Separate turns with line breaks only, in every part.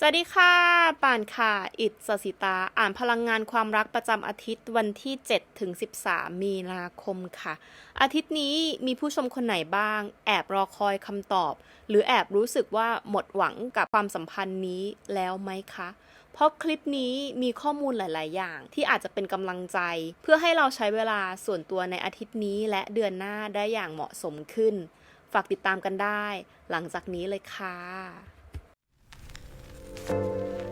สวัสดีค่ะ ป่านค่ะ อิดสสิตา อ่านพลังงานความรักประจำอาทิตย์วันที่7ถึง13 มีนาคมค่ะ อาทิตย์นี้มีผู้ชมคนไหนบ้าง แอบรอคอยคำตอบ หรือแอบรู้สึกว่าหมดหวังกับความสัมพันธ์นี้แล้วไหมคะ เพราะคลิปนี้มีข้อมูลหลาย ๆ อย่างที่อาจจะเป็นกำลังใจ เพื่อให้เราใช้เวลาส่วนตัวในอาทิตย์นี้และเดือนหน้าได้อย่างเหมาะสมขึ้น ฝากติดตามกันได้ หลังจากนี้เลยค่ะ พ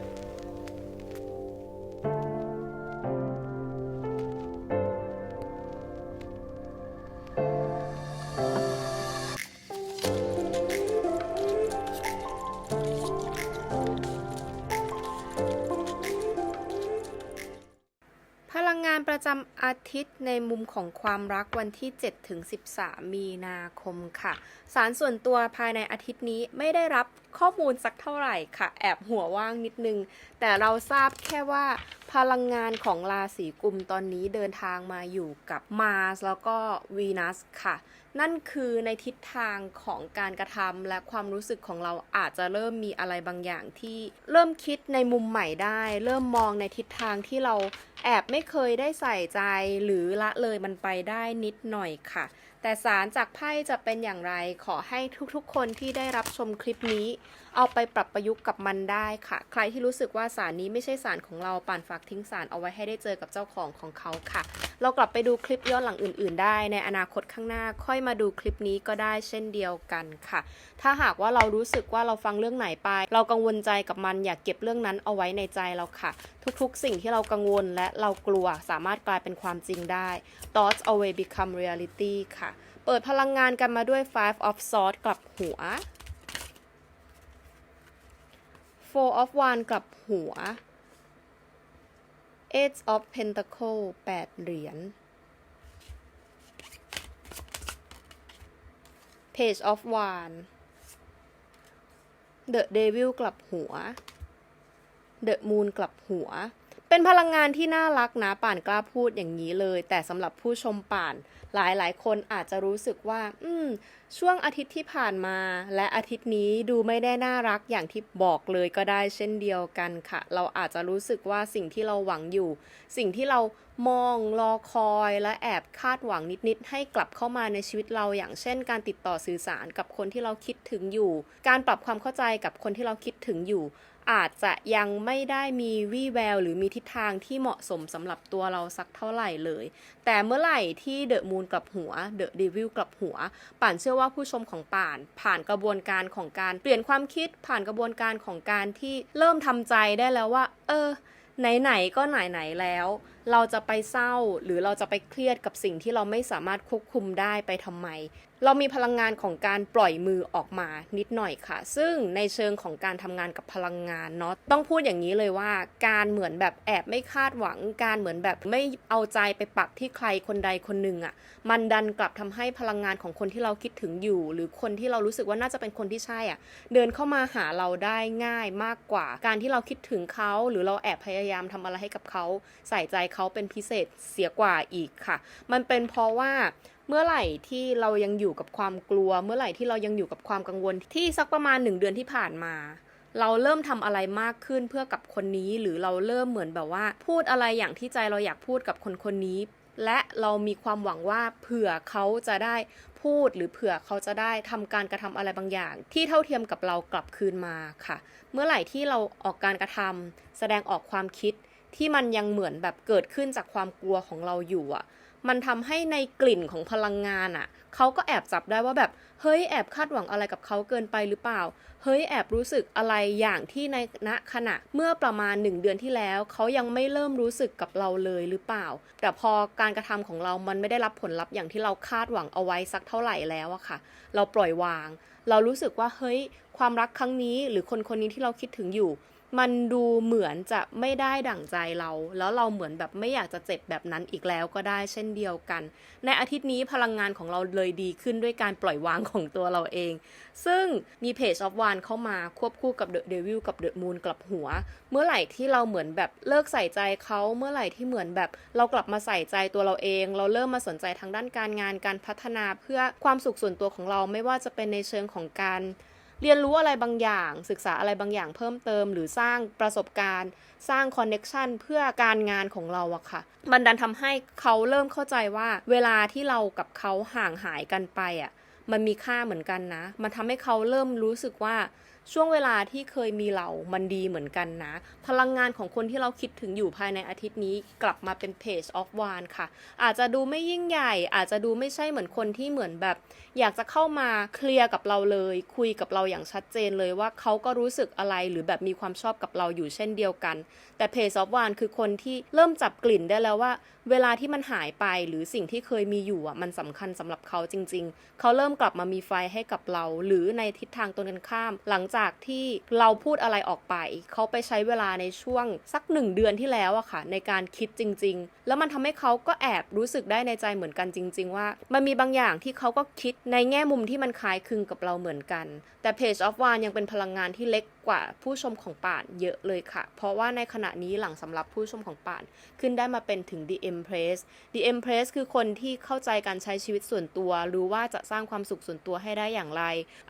อาทิตย์ในมุมของความรักวันที่ 7 ถึง 13 มีนาคมค่ะ สารส่วนตัวภายในอาทิตย์นี้ไม่ได้รับข้อมูลสักเท่าไหร่ค่ะ แอบหัวว่างนิดนึง แต่เราทราบแค่ว่าพลังงานของราศีกุมตอนนี้เดินทางมาอยู่กับมาร์สแล้วก็วีนัสค่ะ นั่นคือในทิศทางของการกระทำและความรู้สึกของเราอาจจะเริ่มมีอะไรบางอย่างที่เริ่มคิดในมุมใหม่ได้ เริ่มมองในทิศทางที่เราแอบไม่เคยได้ใส่ใจหรือละเลยมันไปได้นิดหน่อยค่ะ แต่สารจากไพ่จะเป็นอย่างไรขอให้ทุกๆ คนที่ได้รับชมคลิปนี้ เอาไปปรับประยุกต์กับมันได้ค่ะ ใครที่รู้สึกว่าสารนี้ไม่ใช่สารของเราป่านฝากทิ้งสารเอาไว้ให้ได้เจอกับเจ้าของของเขาค่ะ เรากลับไปดูคลิปย้อนหลังอื่น ๆ ได้ ในอนาคตข้างหน้าค่อยมาดูคลิปนี้ก็ได้เช่นเดียวกันค่ะ ถ้าหากว่าเรารู้สึกว่าเราฟังเรื่องไหนไป เรากังวลใจกับมันอยากเก็บเรื่องนั้นเอาไว้ในใจเราค่ะ ทุกๆ สิ่งที่เรากังวลและเรากลัวสามารถกลายเป็นความจริงได้ thoughts always become reality ค่ะ เปิดพลังงานกันมาด้วย five of swords กลับหัว four of wands กลับหัว eight of pentacle แปดเหรียญ page of wands the devil กลับหัว the moon กลับหัว เป็นพลังงานที่น่ารักนะป่านกล้าพูดอย่างนี้เลย แต่สำหรับผู้ชมป่าน หลายหลายคนอาจจะรู้สึกว่า อืม ช่วงอาทิตย์ที่ผ่านมา และอาทิตย์นี้ดูไม่ได้น่ารักอย่างที่บอกเลยก็ได้เช่นเดียวกันค่ะ เราอาจจะรู้สึกว่าสิ่งที่เราหวังอยู่ สิ่งที่เรามองรอคอยและแอบคาดหวังนิด ๆ ให้กลับเข้ามาในชีวิตเราอย่างเช่น การติดต่อสื่อสารกับคนที่เราคิดถึงอยู่ การปรับความเข้าใจกับคนที่เราคิดถึงอยู่ อาจจะยังไม่ได้มีวี่แววหรือมีทิศทางที่เหมาะสมสำหรับตัวเราสักเท่าไหร่เลย แต่เมื่อไหร่ที่เดอะมูนกลับหัวเดอะดีวิลกลับหัว ป่านเชื่อว่าผู้ชมของป่าน ผ่านกระบวนการของการเปลี่ยนความคิดผ่านกระบวนการของการที่เริ่มทำใจได้แล้วว่า เออ ไหนๆก็ไหนๆแล้ว เราจะไปเศร้าหรือเราจะไปเครียดกับสิ่งที่เราไม่สามารถควบคุมได้ไปทำไม เรามีพลังงานของการปล่อยมือออกมานิดหน่อยค่ะ ซึ่งในเชิงของการทำงานกับพลังงานเนาะต้องพูดอย่างนี้เลยว่า การเหมือนแบบแอบไม่คาดหวัง การเหมือนแบบไม่เอาใจไปปักที่ใครคนใดคนหนึ่งอะ่ะมันดันกลับทำให้พลังงานของคนที่เราคิดถึงอยู่ หรือคนที่เรารู้สึกว่าน่าจะเป็นคนที่ใช่อะเดินเข้ามาหาเราได้ง่ายมากกว่า การที่เราคิดถึงเขาหรือเราแอบพยายามทำอะไรให้กับเขาใส่ใจเขาเป็นพิเศษเสียกว่าอีกค่ะ มันเป็นเพราะว่าเมื่อไหร่ที่เรายังอยู่กับความกลัว เมื่อไหร่ที่เรายังอยู่กับความกังวลที่สักประมาณหนึ่งเดือนที่ผ่านมา เราเริ่มทำอะไรมากขึ้นเพื่อกับคนนี้ หรือเราเริ่มเหมือนแบบว่า พูดอะไรอย่างที่ใจเราอยากพูดกับคนคนนี้ และเรามีความหวังว่าเผื่อเขาจะได้พูดหรือเผื่อเขาจะได้ทำการกระทำอะไรบางอย่าง ที่เท่าเทียมกับเรากลับคืนมาค่ะ เมื่อไหร่ที่เราออกการกระทำแสดงออกความคิด ที่มันยังเหมือนแบบเกิดขึ้นจากความกลัวของเราอยู่อะ มันทำให้ในกลิ่นของพลังงานอะเขาก็แอบจับได้ว่าแบบเฮ้ยแอบคาดหวังอะไรกับเขาเกินไปหรือเปล่า เฮ้ยแอบรู้สึกอะไรอย่างที่ในณขณะเมื่อประมาณหนึ่งเดือนที่แล้วเขายังไม่เริ่มรู้สึกกับเราเลยหรือเปล่า แต่พอการกระทำของเรามันไม่ได้รับผลลัพธ์อย่างที่เราคาดหวังเอาไว้สักเท่าไหร่แล้วอะค่ะ เราปล่อยวาง เรารู้สึกว่าเฮ้ยความรักครั้งนี้หรือคนคนนี้ที่เราคิดถึงอยู่ มันดูเหมือนจะไม่ได้ดั่งใจเรา แล้วเราเหมือนแบบไม่อยากจะเจ็บแบบนั้นอีกแล้วก็ได้เช่นเดียวกัน ในอาทิตย์นี้พลังงานของเราเลยดีขึ้นด้วยการปล่อยวางของตัวเราเอง ซึ่งมี Page of One เข้ามาควบคู่กับ The Devil กับ The Moon กลับหัว เมื่อไหร่ที่เราเหมือนแบบเลิกใส่ใจเขาเมื่อไหร่ที่เหมือนแบบเรากลับมาใส่ใจตัวเราเอง เราเริ่มมาสนใจทางด้านการงานการพัฒนาเพื่อความสุขส่วนตัวของเราไม่ว่าจะเป็นในเชิงของการ เรียนรู้อะไรบางอย่าง ศึกษาอะไรบางอย่างเพิ่มเติม หรือสร้างประสบการณ์ สร้างคอนเน็ชันเพื่อการงานของเราอะค่ะ มันดันทำให้เขาเริ่มเข้าใจว่า เวลาที่เรากับเขาห่างหายกันไปอะมันมีค่าเหมือนกันนะ มันทำให้เขาเริ่มรู้สึกว่า ช่วงเวลาที่เคยมีเรามันดีเหมือนกันนะ พลังงานของคนที่เราคิดถึงอยู่ภายในอาทิตย์นี้กลับมาเป็น Page of w a n ค่ะ อาจจะดูไม่ยิ่งใหญ่ อาจจะดูไม่ใช่เหมือนคนที่เหมือนแบบ อยากจะเข้ามาเคลียร์กับเราเลย คุยกับเราอย่างชัดเจนเลยว่าเขาก็รู้สึกอะไรหรือแบบมีความชอบกับเราอยู่เช่นเดียวกัน แต่ Page of w a n คือคนที่เริ่มจับกลิ่นได้แล้วว่า เวลาที่มันหายไปหรือสิ่งที่เคยมีอยู่อะมันสำคัญสำหรับเขาจริง ๆ เขาเริ่มกลับมามีไฟให้กับเรา หรือในทิศทางตรงกันข้ามหลังจากจากที่เราพูดอะไรออกไป เขาไปใช้เวลาในช่วงสักหนึ่งเดือนที่แล้วอะค่ะ ในการคิดจริง ๆ แล้วมันทำให้เขาก็แอบรู้สึกได้ในใจเหมือนกันจริง ๆ ว่า มันมีบางอย่างที่เขาก็คิดในแง่มุมที่มันคล้ายคลึงกับเราเหมือนกัน แต่ Page of One ยังเป็นพลังงานที่เล็ก กว่าผู้ชมของป่านเยอะเลยค่ะ เพราะว่าในขณะนี้หลังสำหรับผู้ชมของป่าน ขึ้นได้มาเป็นถึง The Empress The Empress คือคนที่เข้าใจการใช้ชีวิตส่วนตัว รู้ว่าจะสร้างความสุขส่วนตัวให้ได้อย่างไร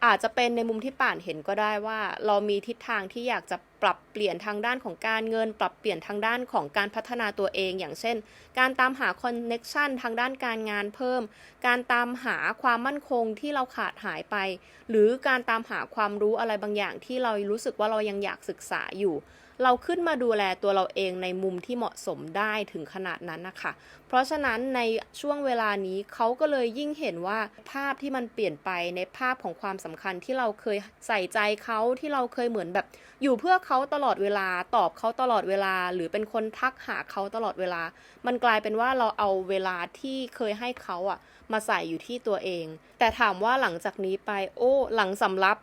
อาจจะเป็นในมุมที่ป่านเห็นก็ได้ว่า เรามีทิศทางที่อยากจะปรับเปลี่ยนทางด้านของการเงิน ปรับเปลี่ยนทางด้านของการพัฒนาตัวเอง อย่างเช่น การตามหาคอนเน็กชันทางด้านการงานเพิ่ม การตามหาความมั่นคงที่เราขาดหายไป หรือการตามหาความรู้อะไรบางอย่างที่เรารู้สึกว่าเรายังอยากศึกษาอยู่ เราขึ้นมาดูแลตัวเราเองในมุมที่เหมาะสมได้ถึงขนาดนั้นนะคะเพราะฉะนั้นในช่วงเวลานี้เขาก็เลยยิ่งเห็นว่าภาพที่มันเปลี่ยนไปในภาพของความสำคัญที่เราเคยใส่ใจเขาที่เราเคยเหมือนแบบ อยู่เพื่อเขาตลอดเวลาตอบเขาตลอดเวลา หรือเป็นคนทักหาเขาตลอดเวลา มันกลายเป็นว่าเราเอาเวลาที่เคยให้เขาอะมาใส่อยู่ที่ตัวเอง แต่ถามว่าหลังจากนี้ไปโอ้ หลังสำรับ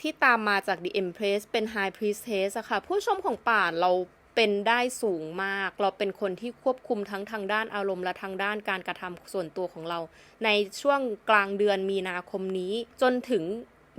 ที่ตามมาจาก The Empress เป็น High Priestess อะค่ะ ผู้ชมของป่านเราเป็นได้สูงมาก เราเป็นคนที่ควบคุมทั้งทางด้านอารมณ์และทางด้านการกระทำส่วนตัวของเรา ในช่วงกลางเดือนมีนาคมนี้จนถึง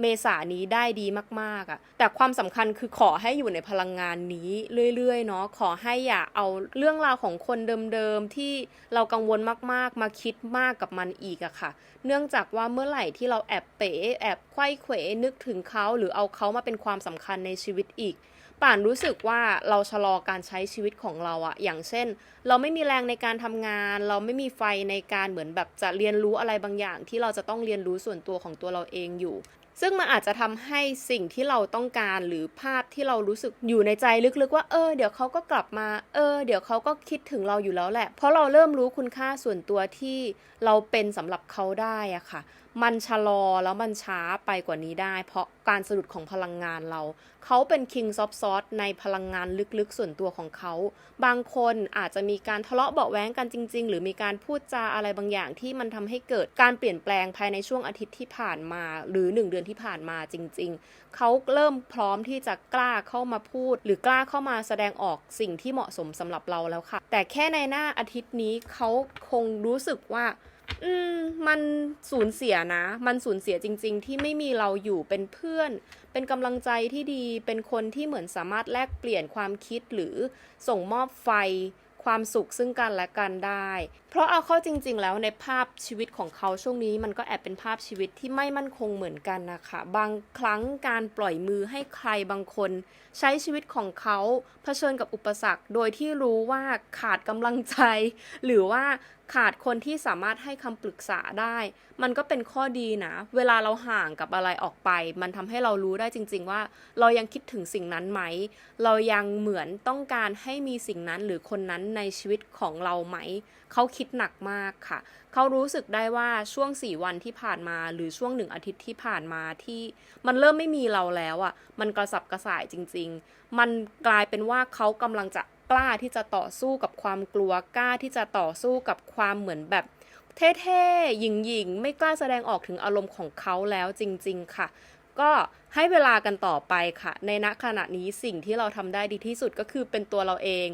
เมษานี้ได้ดีมากๆอะแต่ความสำคัญคือขอให้อยู่ในพลังงานนี้เรื่อยๆเนาะขอให้อย่าเอาเรื่องราวของคนเดิมๆที่เรากังวลมากๆ มาคิดมากกับมันอีกอะค่ะ เนื่องจากว่าเมื่อไหร่ที่เราแอบเป๋แอบไขว้เขวนึกถึงเขาหรือเอาเขามาเป็นความสำคัญในชีวิตอีกป่านรู้สึกว่าเราชะลอการใช้ชีวิตของเราอะอย่างเช่น เราไม่มีแรงในการทำงาน เราไม่มีไฟในการเหมือนแบบจะเรียนรู้อะไรบางอย่าง ที่เราจะต้องเรียนรู้ส่วนตัวของตัวเราเองอยู่ ซึ่งมันอาจจะทำให้สิ่งที่เราต้องการหรือภาพที่เรารู้สึกอยู่ในใจลึกๆว่าเออเดี๋ยวเขาก็กลับมา เออ เดี๋ยวเขาก็คิดถึงเราอยู่แล้วแหละ เพราะเราเริ่มรู้คุณค่าส่วนตัวที่เราเป็นสำหรับเขาได้อะค่ะ มันชะลอแล้วมันช้าไปกว่านี้ได้ เพราะการสะดุดของพลังงานเรา เขาเป็น King of s w o r d ในพลังงานลึกๆส่วนตัวของเขา บางคนอาจจะมีการทะเลาะเบาแว้งกันจริง ๆ หรือมีการพูดจาอะไรบางอย่างที่มันทำให้เกิดการเปลี่ยนแปลงภายในช่วงอาทิตย์ที่ผ่านมา หรือ 1 เดือนที่ผ่านมาจริง ๆ เขาเริ่มพร้อมที่จะกล้าเข้ามาพูด หรือกล้าเข้ามาแสดงออกสิ่งที่เหมาะสมสำหรับเราแล้วค่ะ แต่แค่ในหน้าอาทิตย์นี้เขาคงรู้สึกว่า อืมมันสูญเสียนะ มันสูญเสียจริง ๆ ที่ไม่มีเราอยู่เป็นเพื่อน เป็นกำลังใจที่ดี เป็นคนที่เหมือนสามารถแลกเปลี่ยนความคิดหรือส่งมอบไฟ ความสุขซึ่งกันและกันได้ เพราะเอาเข้าจริง ๆ แล้วในภาพชีวิตของเขาช่วงนี้ มันก็แอบเป็นภาพชีวิตที่ไม่มั่นคงเหมือนกันนะคะ บางครั้งการปล่อยมือให้ใครบางคน ใช้ชีวิตของเขาเผชิญกับอุปสรรค โดยที่รู้ว่าขาดกำลังใจ หรือว่าขาดคนที่สามารถให้คำปรึกษาได้ มันก็เป็นข้อดีนะ เวลาเราห่างกับอะไรออกไป มันทำให้เรารู้ได้จริง ๆ ว่า เรายังคิดถึงสิ่งนั้นไหม เรายังเหมือนต้องการให้มีสิ่งนั้นหรือคนนั้นในชีวิตของเราไหม เขาคิดหนักมากค่ะ เขารู้สึกได้ว่าช่วง 4 วันที่ผ่านมา หรือช่วงหนึ่งอาทิตย์ที่ผ่านมาที่มันเริ่มไม่มีเราแล้วอะ่ะ มันกระสับกระส่ายจริง ๆ มันกลายเป็นว่าเขากำลังจะกล้าที่จะต่อสู้กับความกลัวกล้าที่จะต่อสู้กับความเหมือนแบบเท่ๆหยิงๆ ไม่กล้าแสดงออกถึงอารมณ์ของเขาแล้วจริง ๆ ค่ะ ก็ให้เวลากันต่อไปค่ะ ในณขณะนี้สิ่งที่เราทำได้ดีที่สุดก็คือเป็นตัวเราเอง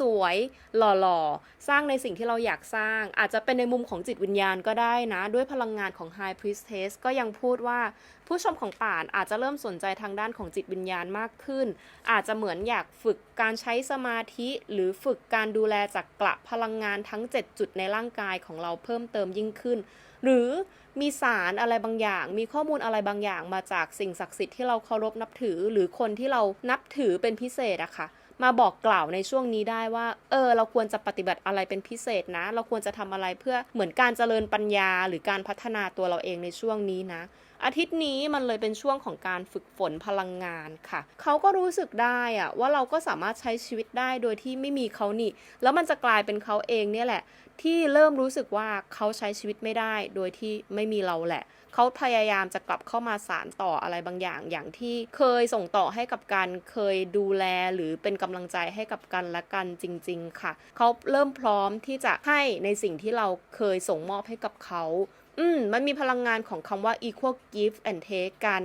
สวยๆ หล่อๆ สร้างในสิ่งที่เราอยากสร้าง อาจจะเป็นในมุมของจิตวิญญาณก็ได้นะ ด้วยพลังงานของ High Priestess ก็ยังพูดว่าผู้ชมของป่านอาจจะเริ่มสนใจทางด้านของจิตวิญญาณมากขึ้น อาจจะเหมือนอยากฝึกการใช้สมาธิหรือฝึกการดูแลจากกระพลังงานทั้ง 7 จุดในร่างกายของเราเพิ่มเติมยิ่งขึ้น หรือมีสารอะไรบางอย่าง มีข้อมูลอะไรบางอย่างมาจากสิ่งศักดิ์สิทธิ์ที่เราเคารพนับถือ หรือคนที่เรานับถือเป็นพิเศษอะค่ะ มาบอกกล่าวในช่วงนี้ได้ว่า เออ เราควรจะปฏิบัติอะไรเป็นพิเศษนะ เราควรจะทำอะไรเพื่อเหมือนการเจริญปัญญา หรือการพัฒนาตัวเราเองในช่วงนี้นะ อาทิตย์นี้มันเลยเป็นช่วงของการฝึกฝนพลังงานค่ะ เขาก็รู้สึกได้อะว่าเราก็สามารถใช้ชีวิตได้โดยที่ไม่มีเขานี่ แล้วมันจะกลายเป็นเขาเองเนี่ยแหละ ที่เริ่มรู้สึกว่าเขาใช้ชีวิตไม่ได้ โดยที่ไม่มีเราแหละ เขาพยายามจะกลับเข้ามาสารต่ออะไรบางอย่าง อย่างที่เคยส่งต่อให้กับกันเคยดูแลหรือเป็นกำลังใจให้กับกันและกันจริง ๆ ค่ะ เขาเริ่มพร้อมที่จะให้ในสิ่งที่เราเคยส่งมอบให้กับเขา อืมมันมีพลังงานของคำว่า equal give and take กัน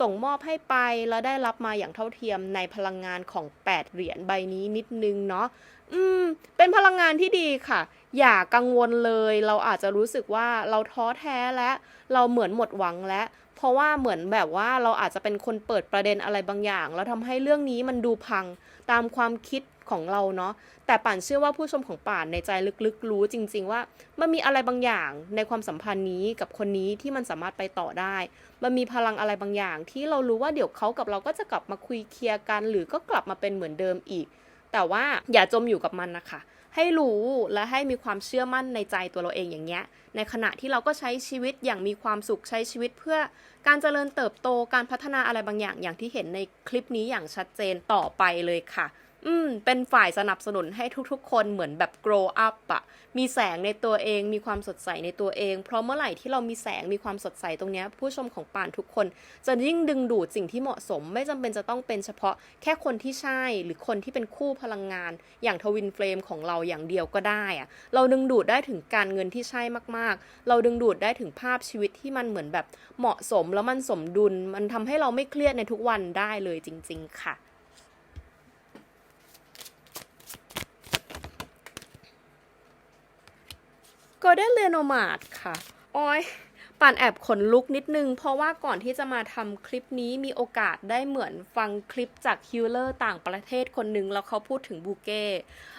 ส่งมอบให้ไปแล้วได้รับมาอย่างเท่าเทียมในพลังงานของ 8 เหรียญใบนี้นิดนึงเนาะอืม เป็นพลังงานที่ดีค่ะ อย่ากังวลเลย เราอาจจะรู้สึกว่าเราท้อแท้และเราเหมือนหมดหวังแล้วเพราะว่าเหมือนแบบว่าเราอาจจะเป็นคนเปิดประเด็นอะไรบางอย่าง แล้วทำให้เรื่องนี้มันดูพังตามความคิด ของเราเนาะแต่ป่านเชื่อว่าผู้ชมของป่านในใจลึกๆ รู้จริง ๆ ว่า มันมีอะไรบางอย่างในความสัมพันธ์นี้กับคนนี้ที่มันสามารถไปต่อได้ มันมีพลังอะไรบางอย่าง ที่เรารู้ว่าเดี๋ยวเขากับเราก็จะกลับมาคุยเคลียร์กัน หรือก็กลับมาเป็นเหมือนเดิมอีก แต่ว่าอย่าจมอยู่กับมันนะคะให้รู้และให้มีความเชื่อมั่นในใจตัวเราเองอย่างเงี้ย ในขณะที่เราก็ใช้ชีวิตอย่างมีความสุขใช้ชีวิตเพื่อการเจริญเติบโตการพัฒนาอะไรบางอย่างอย่างที่เห็นในคลิปนี้อย่างชัดเจนต่อไปเลยค่ะ อืม เป็นฝ่ายสนับสนุนให้ทุกๆ คนเหมือนแบบ grow up อะมีแสงในตัวเอง มีความสดใสในตัวเอง เพราะเมื่อไหร่ที่เรามีแสง มีความสดใสตรงนี้ ผู้ชมของป่านทุกคน จะยิ่งดึงดูดสิ่งที่เหมาะสม ไม่จำเป็นจะต้องเป็นเฉพาะแค่คนที่ใช่ หรือคนที่เป็นคู่พลังงาน อย่างทวินเฟลมของเราอย่างเดียวก็ได้อะเราดึงดูดได้ถึงการเงินที่ใช่มากๆ เราดึงดูดได้ถึงภาพชีวิตที่มันเหมือนแบบเหมาะสมแล้วมันสมดุล มันทำให้เราไม่เครียดในทุกวันได้เลยจริง ๆ ค่ะ Golden l e n o m a d ค่ะโอ้ยป่านแอบขนลุกนิดนึง เพราะว่าก่อนที่จะมาทำคลิปนี้มีโอกาสได้เหมือนฟังคลิปจากฮิลเลอร์ต่างประเทศคนหนึ่งแล้วเขาพูดถึงบูเก้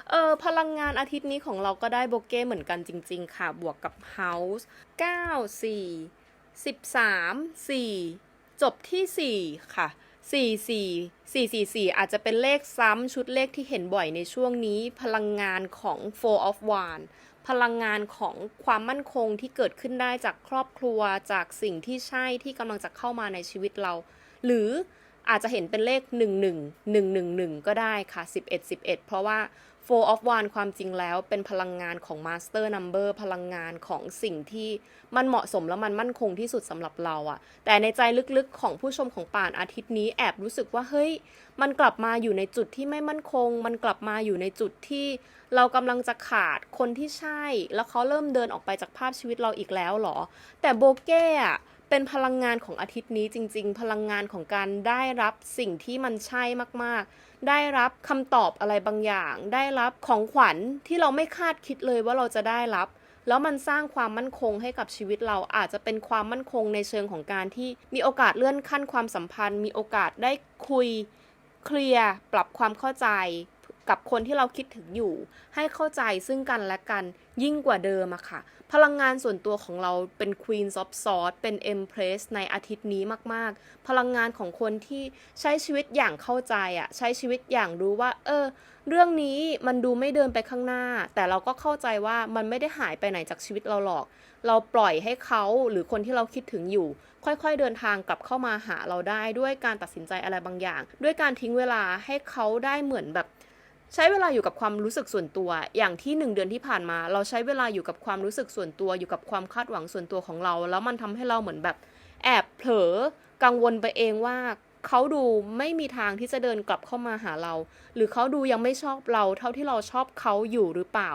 เออพลังงานอาทิตย์นี้ของเราก็ได้โบเก้เหมือนกันจริง ๆ ค่ะ บวกกับ House 9 4 13 4 จบที่ 4 ค่ะ 4 4 4 4 4 อาจจะเป็นเลขซ้ำชุดเลขที่เห็นบ่อยในช่วงนี้ พลังงานของ Four of Wands พลังงานของความมั่นคงที่เกิดขึ้นได้จากครอบครัวจากสิ่งที่ใช่ที่กำลังจะเข้ามาในชีวิตเรา หรืออาจจะเห็นเป็นเลข 1 1 1 1 1 ก็ได้ค่ะ 11 11 เพราะว่า Four of Wands ความจริงแล้วเป็นพลังงานของ Master Number พลังงานของสิ่งที่มันเหมาะสมและมันมั่นคงที่สุดสำหรับเราอะแต่ในใจลึกๆของผู้ชมของป่านอาทิตย์นี้แอบรู้สึกว่าเฮ้ย มันกลับมาอยู่ในจุดที่ไม่มั่นคง มันกลับมาอยู่ในจุดที่เรากำลังจะขาดคนที่ใช่ แล้วเขาเริ่มเดินออกไปจากภาพชีวิตเราอีกแล้วเหรอ แต่โบเก้อะเป็นพลังงานของอาทิตย์นี้จริง ๆ พลังงานของการได้รับสิ่งที่มันใช่มากๆ ได้รับคำตอบอะไรบางอย่าง ได้รับของขวัญที่เราไม่คาดคิดเลยว่าเราจะได้รับ แล้วมันสร้างความมั่นคงให้กับชีวิตเราอาจจะเป็นความมั่นคงในเชิงของการที่มีโอกาสเลื่อนขั้นความสัมพันธ์ มีโอกาสได้คุยเคลียร์ปรับความเข้าใจ กับคนที่เราคิดถึงอยู่ ให้เข้าใจซึ่งกันและกันยิ่งกว่าเดิมอะค่ะ พลังงานส่วนตัวของเราเป็น Queen of s w o r d เป็น Empress ในอาทิตย์นี้มากๆ พลังงานของคนที่ใช้ชีวิตอย่างเข้าใจอะใช้ชีวิตอย่างรู้ว่า เออ เรื่องนี้มันดูไม่เดินไปข้างหน้า แต่เราก็เข้าใจว่ามันไม่ได้หายไปไหนจากชีวิตเราหรอก เราปล่อยให้เขาหรือคนที่เราคิดถึงอยู่ ค่อยๆเดินทางกลับเข้ามาหาเราได้ด้วยการตัดสินใจอะไรบางอย่าง ด้วยการทิ้งเวลาให้เขาได้เหมือนแบบ ใช้เวลาอยู่กับความรู้สึกส่วนตัว อย่างที่หนึ่งเดือนที่ผ่านมา เราใช้เวลาอยู่กับความรู้สึกส่วนตัว อยู่กับความคาดหวังส่วนตัวของเรา แล้วมันทำให้เราเหมือนแบบ แอบเผลอกังวลไปเองว่าเขาดูไม่มีทางที่จะเดินกลับเข้ามาหาเรา หรือเขาดูยังไม่ชอบเรา เท่าที่เราชอบเขาอยู่หรือเปล่า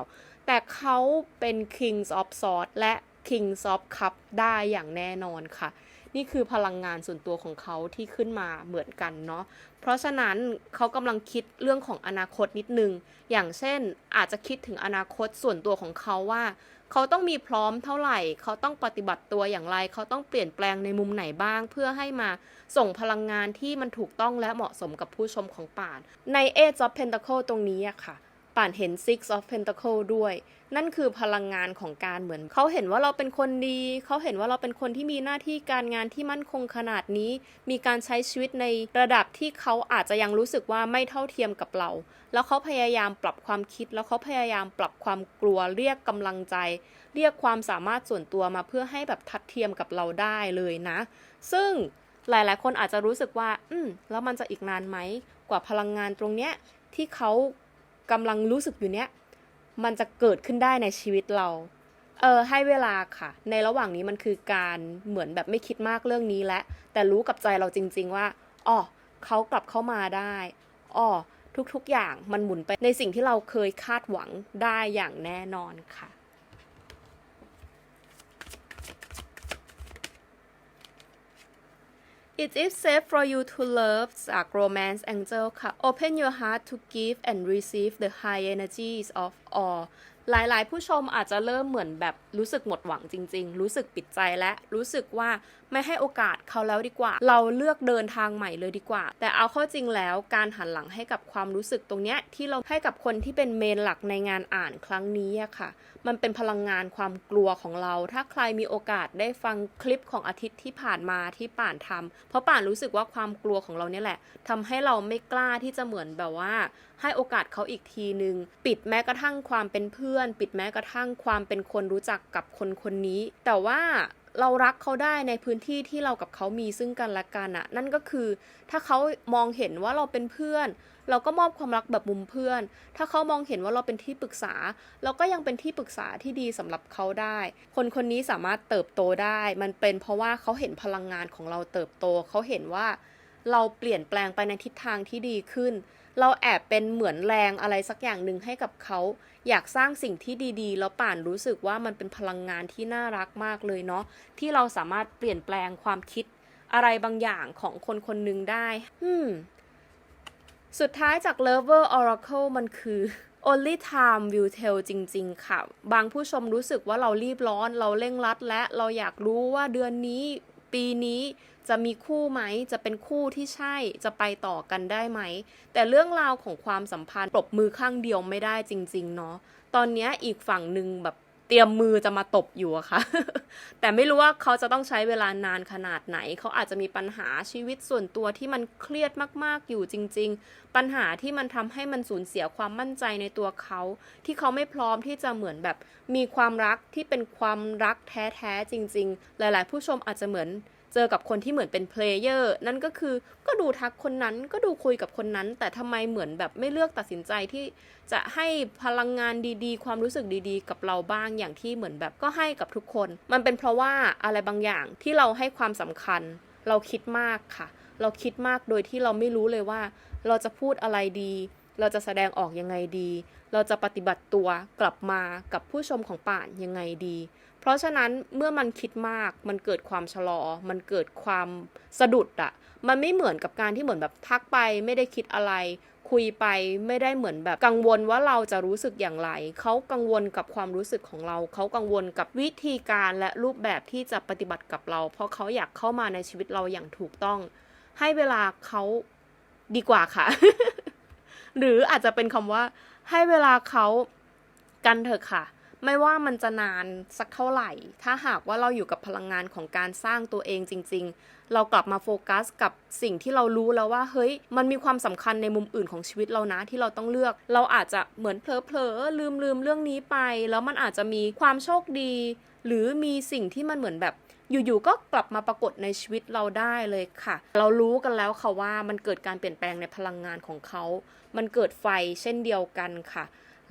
แต่เขาเป็น Kings of Swords และ Kings of Cup ได้อย่างแน่นอนค่ะ นี่คือพลังงานส่วนตัวของเขาที่ขึ้นมาเหมือนกันเนาะ เพราะฉะนั้นเขากำลังคิดเรื่องของอนาคตนิดนึง อย่างเช่นอาจจะคิดถึงอนาคตส่วนตัวของเขาว่า เขาต้องมีพร้อมเท่าไหร่ เขาต้องปฏิบัติตัวอย่างไร เขาต้องเปลี่ยนแปลงในมุมไหนบ้าง เพื่อให้มาส่งพลังงานที่มันถูกต้องและเหมาะสมกับผู้ชมของป่าน ใน Age of Pentacle ตรงนี้อะค่ะ ป่านเห็น Six of Pentacle ด้วย นั่นคือพลังงานของการเหมือน เขาเห็นว่าเราเป็นคนดี เขาเห็นว่าเราเป็นคนที่มีหน้าที่การงานที่มั่นคงขนาดนี้ มีการใช้ชีวิตในระดับที่เขาอาจจะยังรู้สึกว่าไม่เท่าเทียมกับเรา แล้วเขาพยายามปรับความคิด แล้วเขาพยายามปรับความกลัวเรียกกำลังใจ เรียกความสามารถส่วนตัวมาเพื่อให้แบบทัดเทียมกับเราได้เลยนะ ซึ่งหลายๆ คนอาจจะรู้สึกว่า อืม แล้วมันจะอีกนานไหม กว่าพลังงานตรงเนี้ยที่เขา กำลังรู้สึกอยู่เนี้ยมันจะเกิดขึ้นได้ในชีวิตเรา เออให้เวลาค่ะ ในระหว่างนี้มันคือการเหมือนแบบไม่คิดมากเรื่องนี้และ แต่รู้กับใจเราจริง ๆ ว่าอ๋อเขากลับเข้ามาได้อ๋อทุกๆอย่างมันหมุนไปในสิ่งที่เราเคยคาดหวังได้อย่างแน่นอนค่ะ It is safe for you to love จาก Romance Angel ค่ะ Open your heart to give and receive the high energies of all หลายๆ ผู้ชมอาจจะเริ่มเหมือนแบบรู้สึกหมดหวังจริง ๆ รู้สึกปิดใจและรู้สึกว่าไม่ให้โอกาสเขาแล้วดีกว่า เราเลือกเดินทางใหม่เลยดีกว่า แต่เอาข้าจริงแล้วการหันหลังให้กับความรู้สึกตรงเนี้ยที่เราให้กับคนที่เป็นเมนหลักในงานอ่านครั้งนี้อะค่ะ มันเป็นพลังงานความกลัวของเรา ถ้าใครมีโอกาสได้ฟังคลิปของอาทิตย์ที่ผ่านมาที่ป่านทำเพราะป่านรู้สึกว่าความกลัวของเราเนี่ยแหละทำให้เราไม่กล้าที่จะเหมือนแบบว่า ให้โอกาสเขาอีกทีนึง ปิดแม้กระทั่งความเป็นเพื่อนปิดแม้กระทั่งความเป็นคนรู้จักกับคนคนนี้ แต่ว่าเรารักเขาได้ในพื้นที่ที่เรากับเขามีซึ่งกันและกันอะนั่นก็คือ ถ้าเขามองเห็นว่าเราเป็นเพื่อน เราก็มอบความรักแบบมุมเพื่อน ถ้าเขามองเห็นว่าเราเป็นที่ปรึกษา เราก็ยังเป็นที่ปรึกษาที่ดีสำหรับเขาได้ คนคนนี้สามารถเติบโตได้ มันเป็นเพราะว่าเขาเห็นพลังงานของเราเติบโต เขาเห็นว่าเราเปลี่ยนแปลงไปในทิศทางที่ดีขึ้น เราแอบเป็นเหมือนแรงอะไรสักอย่างหนึ่งให้กับเขา อยากสร้างสิ่งที่ดีๆ แล้วป่านรู้สึกว่ามันเป็นพลังงานที่น่ารักมากเลยเนาะที่เราสามารถเปลี่ยนแปลงความคิดอะไรบางอย่างของคนคนหนึ่งได้อืมสุดท้ายจาก Lover Oracle มันคือ Only Time Will Tell จริง ๆ ค่ะ บางผู้ชมรู้สึกว่าเรารีบร้อน เราเร่งรัดและเราอยากรู้ว่าเดือนนี้ปีนี้ จะมีคู่ไหม จะเป็นคู่ที่ใช่ จะไปต่อกันได้ไหม แต่เรื่องราวของความสัมพันธ์ปรบมือข้างเดียวไม่ได้จริง ๆ เนาะ ตอนนี้อีกฝั่งหนึ่งแบบเตรียมมือจะมาตบอยู่อะค่ะ แต่ไม่รู้ว่าเขาจะต้องใช้เวลานานขนาดไหน เขาอาจจะมีปัญหาชีวิตส่วนตัวที่มันเครียดมากๆอยู่จริง ๆ ปัญหาที่มันทำให้มันสูญเสียความมั่นใจในตัวเขา ที่เขาไม่พร้อมที่จะเหมือนแบบมีความรักที่เป็นความรักแท้ๆจริง ๆ หลาย ๆ ผู้ชมอาจจะเหมือน เจอกับคนที่เหมือนเป็นเพลเยอร์นั่นก็คือก็ดูทักคนนั้นก็ดูคุยกับคนนั้น แต่ทำไมเหมือนแบบไม่เลือกตัดสินใจที่จะให้พลังงานดีๆ ความรู้สึกดีๆ กับเราบ้างอย่างที่เหมือนแบบก็ให้กับทุกคน มันเป็นเพราะว่าอะไรบางอย่างที่เราให้ความสำคัญ เราคิดมากค่ะ เราคิดมากโดยที่เราไม่รู้เลยว่า เราจะพูดอะไรดี เราจะแสดงออกยังไงดี เราจะปฏิบัติตัวกลับมากับผู้ชมของป่านยังไงดี ราะฉะนั้นเมื่อมันคิดมากมันเกิดความชะลอ มันเกิดความสะดุดอะมันไม่เหมือนกับการที่เหมือนแบบทักไปไม่ได้คิดอะไร คุยไปไม่ได้เหมือนแบบกังวลว่าเราจะรู้สึกอย่างไร เขากังวลกับความรู้สึกของเรา เขากังวลกับวิธีการและรูปแบบที่จะปฏิบัติกับเรา เพราะเขาอยากเข้ามาในชีวิตเราอย่างถูกต้อง ให้เวลาเขาดีกว่าค่ะ หรืออาจจะเป็นคำว่าให้เวลาเขากันเถอะค่ะ ไม่ว่ามันจะนานสักเท่าไหร่ ถ้าหากว่าเราอยู่กับพลังงานของการสร้างตัวเองจริง ๆ เรากลับมาโฟกัสกับสิ่งที่เรารู้แล้วว่า เฮ้ย มันมีความสำคัญในมุมอื่นของชีวิตเรานะที่เราต้องเลือก เราอาจจะเหมือนเผลอๆลืมลืมๆเรื่องนี้ไป แล้วมันอาจจะมีความโชคดี หรือมีสิ่งที่มันเหมือนแบบอยู่ๆ ก็กลับมาปรากฏในชีวิตเราได้เลยค่ะ เรารู้กันแล้วค่ะว่ามันเกิดการเปลี่ยนแปลงในพลังงานของเขา มันเกิดไฟเช่นเดียวกันค่ะ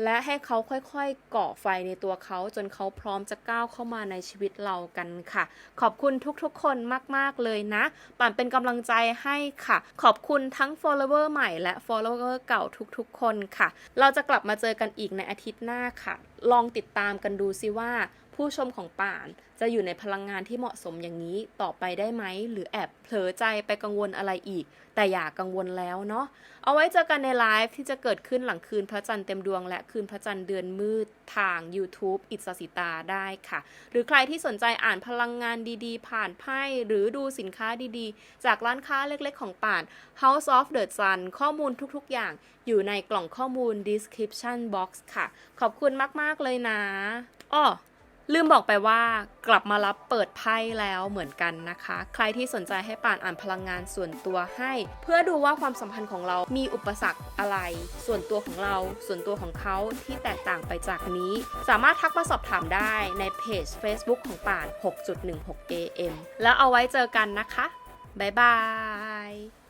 และให้เขาค่อยๆก่อไฟในตัวเขาจนเขาพร้อมจะก้าวเข้ามาในชีวิตเรากันค่ะ ขอบคุณทุกๆคนมากๆเลยนะป่านเป็นกำลังใจให้ค่ะ ขอบคุณทั้ง follower ใหม่และ follower เก่าทุกๆ คนค่ะ เราจะกลับมาเจอกันอีกในอาทิตย์หน้าค่ะ ลองติดตามกันดูซิว่า ผู้ชมของป่านจะอยู่ในพลังงานที่เหมาะสมอย่างนี้ต่อไปได้ไหม หรือแอบเผลอใจไปกังวลอะไรอีก แต่อย่ากังวลแล้วเนาะเอาไว้เจอกันในไลฟ์ที่จะเกิดขึ้นหลังคืนพระจันทร์เต็มดวง และคืนพระจันทร์เดือนมืดทาง YouTube อิสสิตาได้ค่ะ หรือใครที่สนใจอ่านพลังงานดีๆ ผ่านไพ่หรือดูสินค้าดีๆ จากร้านค้าเล็กๆ ของป่าน House of the Sun ข้อมูลทุกๆ อย่างอยู่ในกล่องข้อมูล description box ค่ะ ขอบคุณมากๆเลยนะอ้อ ลืมบอกไปว่ากลับมารับเปิดไพ่แล้วเหมือนกันนะคะ ใครที่สนใจให้ป่านอ่านพลังงานส่วนตัวให้ เพื่อดูว่าความสัมพันธ์ของเรามีอุปสรรคอะไร ส่วนตัวของเรา ส่วนตัวของเขาที่แตกต่างไปจากนี้ สามารถทักมาสอบถามได้ในเพจ Facebook ของป่าน 6.16 AM แล้วเอาไว้เจอกันนะคะ บ๊ายบาย